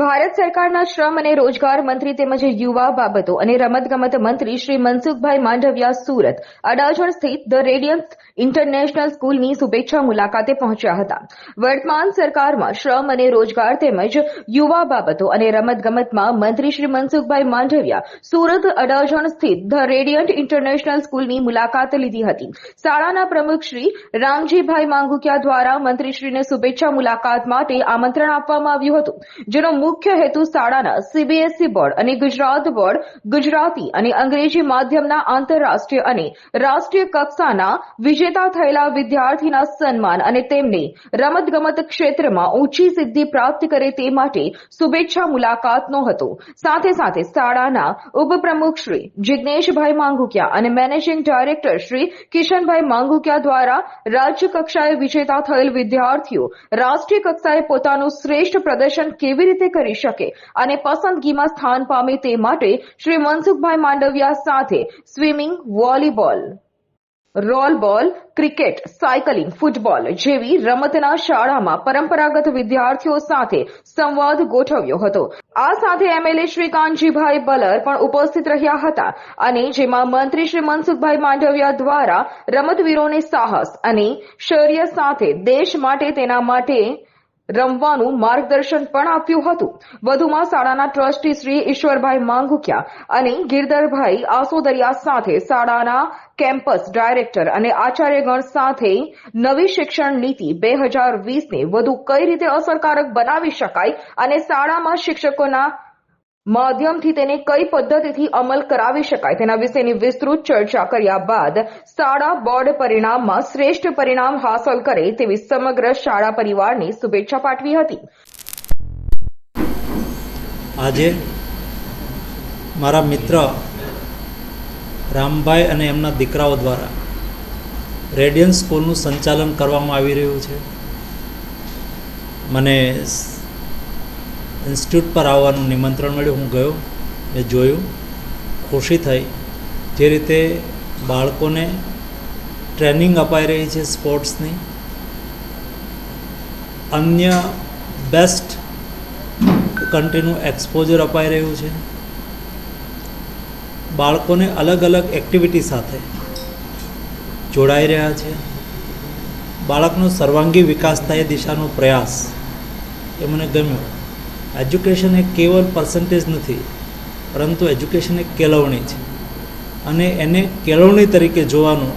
ભારત સરકારના શ્રમ અને રોજગાર મંત્રી તેમજ યુવા બાબતો અને રમતગમત મંત્રી શ્રી મનસુખભાઈ માંડવિયા સુરત, અડાજણ સ્થિત ધ રેડિયન્સ ઇન્ટરનેશનલ સ્કૂલની શુભેચ્છા મુલાકાતે પહોંચ્યા હતા. વર્તમાન સરકારમાં શ્રમ અને રોજગાર તેમજ યુવા બાબતો અને રમતગમતમાં મંત્રી શ્રી મનસુખભાઈ માંડવિયા સુરત, અડાજણ સ્થિત ધ રેડિયન્ટ ઇન્ટરનેશનલ સ્કૂલની મુલાકાત લીધી હતી. શાળાના પ્રમુખ શ્રી રામજીભાઈ માંગુકિયા દ્વારા મંત્રીશ્રીને શુભેચ્છા મુલાકાત માટે આમંત્રણ આપવામાં આવ્યું હતું, જેનો મુખ્ય હેતુ શાળાના સીબીએસઈ બોર્ડ અને ગુજરાત બોર્ડ, ગુજરાતી અને અંગ્રેજી માધ્યમના આંતરરાષ્ટ્રીય અને રાષ્ટ્રીય કક્ષાના વિજેતા થયેલા વિદ્યાર્થીના સન્માન અને તેમને રમતગમત ક્ષેત્રમાં ઊંચી સિદ્ધિ પ્રાપ્ત કરે તે માટે શુભેચ્છા મુલાકાતનો હતો. સાથે સાથે શાળાના ઉપપ્રમુખ શ્રી જિજ્ઞેશભાઈ માંગુકિયા અને મેનેજિંગ ડાયરેક્ટર શ્રી કિશનભાઈ માંગુકિયા દ્વારા રાજ્ય કક્ષાએ વિજેતા થયેલ વિદ્યાર્થીઓ રાષ્ટ્રીય કક્ષાએ પોતાનું શ્રેષ્ઠ પ્રદર્શન કેવી રીતે કરી શકે અને પસંદગીમાં સ્થાન પામે તે માટે શ્રી મનસુખભાઈ માંડવિયા સાથે swimming, volleyball roll ball cricket, cycling, football જેવી રમતના શાળામાં પરંપરાગત વિદ્યાર્થીઓ સાથે સંવાદ ગોઠવ્યો હતો. આ સાથે એમએલએ શ્રી કાનજીભાઈ બલર પણ ઉપસ્થિત રહ્યા હતા અને જેમાં મંત્રી શ્રી મનસુખભાઈ માંડવિયા દ્વારા રમતવીરોને સાહસ અને શૌર્ય સાથે દેશ માટે તેના માટે રમવાનું માર્ગદર્શન પણ આપ્યું હતું. વધુમાં શાળાના ટ્રસ્ટી શ્રી ઈશ્વરભાઈ માંગુકિયા અને ગિરધરભાઈ આસોદરિયા સાથે શાળાના કેમ્પસ ડાયરેક્ટર અને આચાર્યગણ સાથે નવી શિક્ષણ નીતિ બે હજાર વીસને વધુ કઈ રીતે અસરકારક બનાવી શકાય અને શાળામાં શિક્ષકોના માધ્યમથી તેને કઈ પદ્ધતિથી અમલ કરાવી શકાય તેના વિશેની વિસ્તૃત ચર્ચા કર્યા બાદ શાળા બોર્ડ પરિણામમાં શ્રેષ્ઠ પરિણામ હાંસલ કરે તેવી સમગ્ર શાળા પરિવારને શુભેચ્છા પાઠવી હતી. આજે મારા મિત્ર રામભાઈ અને એમના દીકરાઓ દ્વારા રેડિયન સ્કૂલનું સંચાલન કરવામાં આવી રહ્યું છે. મને ઇન્સ્ટિટ્યૂટ પર આવવાનું નિમંત્રણ મળ્યું. હું ગયો મેં જોયું, ખુશી થઈ. જે રીતે બાળકોને ટ્રેનિંગ અપાઈ રહી છે સ્પોર્ટ્સની. અન્ય બેસ્ટ કન્ટ્રીનું એક્સપોઝર અપાઈ રહ્યું છે. બાળકોને અલગ અલગ એક્ટિવિટી સાથે જોડાઈ રહ્યા છે. બાળકનો સર્વાંગી વિકાસ થાય દિશાનો પ્રયાસ એ મને ગમ્યો. એજ્યુકેશન એ કેવલ પર્સન્ટેજ નથી, પરંતુ એજ્યુકેશન એ કેળવણી છે. અને એને કેળવણી તરીકે જોવાનું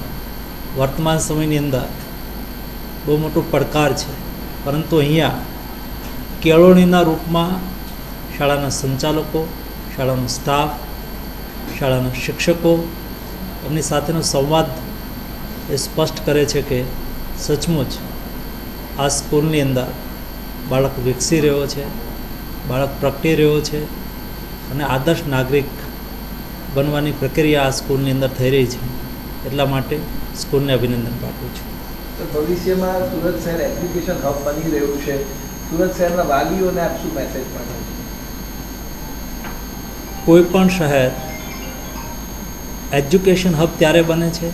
વર્તમાન સમયની અંદર બહુ મોટો પડકાર છે. પરંતુ અહીંયા કેળવણીના રૂપમાં શાળાના સંચાલકો, શાળાનો સ્ટાફ શાળાના શિક્ષકો એમની સાથેનો સંવાદ એ સ્પષ્ટ કરે છે કે સચમુચ આ સ્કૂલની અંદર બાળક વિકસી રહ્યો છે. બાળક પ્રગટી રહ્યો છે અને આદર્શ નાગરિક બનવાની પ્રક્રિયા આ સ્કૂલની અંદર થઈ રહી છે. એટલા માટે સ્કૂલને અભિનંદન પાઠવું છું. તો ભવિષ્યમાં સુરત શહેર એપ્લિકેશન હબ બની રહ્યું છે. સુરત શહેરના વાલીઓને આપ શું મેસેજ પાઠવો છો? કોઈ પણ શહેર એજ્યુકેશન હબ ત્યારે બને છે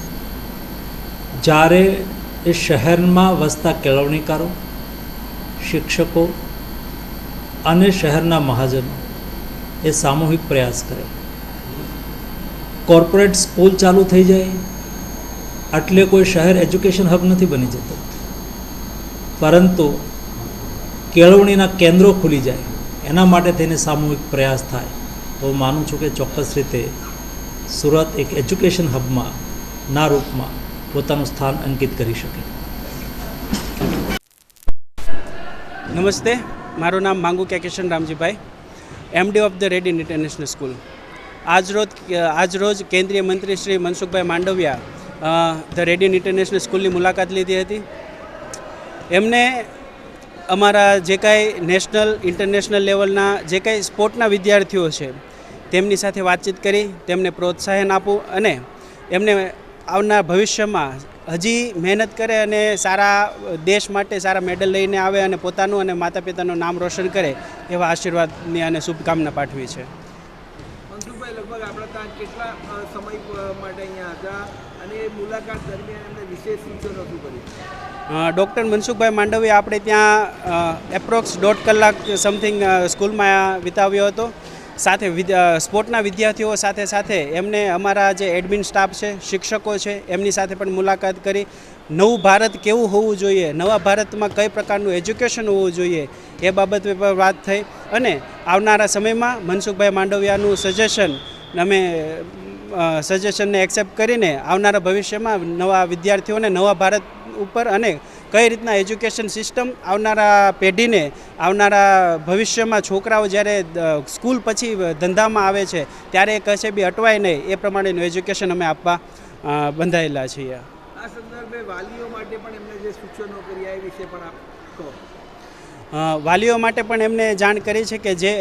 જ્યારે એ શહેરમાં વસતા કેળવણીકારો શિક્ષકો અને શહેરના મહાજનો એ સામૂહિક પ્રયાસ કરે. કોર્પોરેટ સ્કૂલ ચાલુ થઈ જાય એટલે કોઈ શહેર એજ્યુકેશન હબ નથી બની જતું. પરંતુ કેળવણીના કેન્દ્રો ખુલી જાય, એના માટે થઈને સામૂહિક પ્રયાસ થાય. તો હું માનું છું કે ચોક્કસ રીતે સુરત એક એજ્યુકેશન હબમાં ના રૂપમાં પોતાનું સ્થાન અંકિત કરી શકે. નમસ્તે. મારું નામ Mangukiya Kishan Ramjibhai MD of the Radian international school આજરોજ આજરોજ કેન્દ્રીય મંત્રી Shri Mansukhbhai Mandaviya the Radian international સ્કૂલની મુલાકાત લીધી હતી. એમને અમારા જે કાંઈ નેશનલ ઇન્ટરનેશનલ લેવલના જે કાંઈ સ્પોર્ટના વિદ્યાર્થીઓ છે, તેમની સાથે વાતચીત કરી, તેમને પ્રોત્સાહન આપવું અને એમને આવનાર ભવિષ્યમાં હજી મહેનત કરે અને સારા દેશ માટે સારા મેડલ લઈને આવે અને પોતાનું અને માતા પિતાનું નામ રોશન કરે એવા આશીર્વાદની અને શુભકામના પાઠવી છે. ડૉક્ટર મનસુખભાઈ માંડવી આપણે ત્યાં એપ્રોક્સ દોઢ કલાક સમથિંગ સ્કૂલમાં વિતાવ્યો હતો. સાથે સ્પોર્ટના વિદ્યાર્થીઓ સાથે સાથે એમને અમારા જે એડમિન સ્ટાફ છે, શિક્ષકો છે, એમની સાથે પણ મુલાકાત કરી. નવું ભારત કેવું હોવું જોઈએ? નવા ભારતમાં કઈ પ્રકારનું એજ્યુકેશન હોવું જોઈએ? એ બાબત પર વાત થઈ. અને આવનારા સમયમાં મનસુખભાઈ માંડવિયાનું સજેશન અમે સજેશનને એક્સેપ્ટ કરીને આવનારા ભવિષ્યમાં નવા વિદ્યાર્થીઓને નવા ભારત ઉપર અને કઈ રીતના એજ્યુકેશન સિસ્ટમ આવનારા પેઢીને આવનારા ભવિષ્યમાં છોકરાઓ જ્યારે સ્કૂલ પછી ધંધામાં આવે છે, ત્યારે એ કશે બી અટવાય નહીં, એ પ્રમાણેનું એજ્યુકેશન અમે આપવા બંધાયેલા છીએ. આ સંદર્ભે વાલીઓ માટે પણ એમને જે સૂચનો કર્યા એ વિશે પણ આપ કહો. વાલીઓ માટે પણ એમને જાણ કરી છે કે જે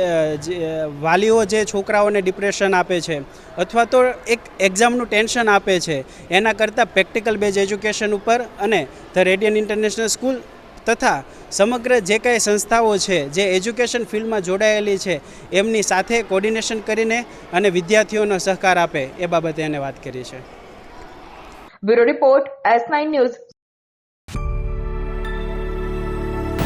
વાલીઓ જે છોકરાઓને ડિપ્રેશન આપે છે, અથવા તો એક એક્ઝામનું ટેન્શન આપે છે, એના કરતાં પ્રેક્ટિકલ બેઝ એજ્યુકેશન ઉપર અને ધ રેડિયન ઇન્ટરનેશનલ સ્કૂલ તથા સમગ્ર જે કાંઈ સંસ્થાઓ છે, જે એજ્યુકેશન ફિલ્ડમાં જોડાયેલી છે, એમની સાથે કોર્ડિનેશન કરીને અને વિદ્યાર્થીઓનો સહકાર આપે, એ બાબતે એને વાત કરી છે. Bureau report S nine news.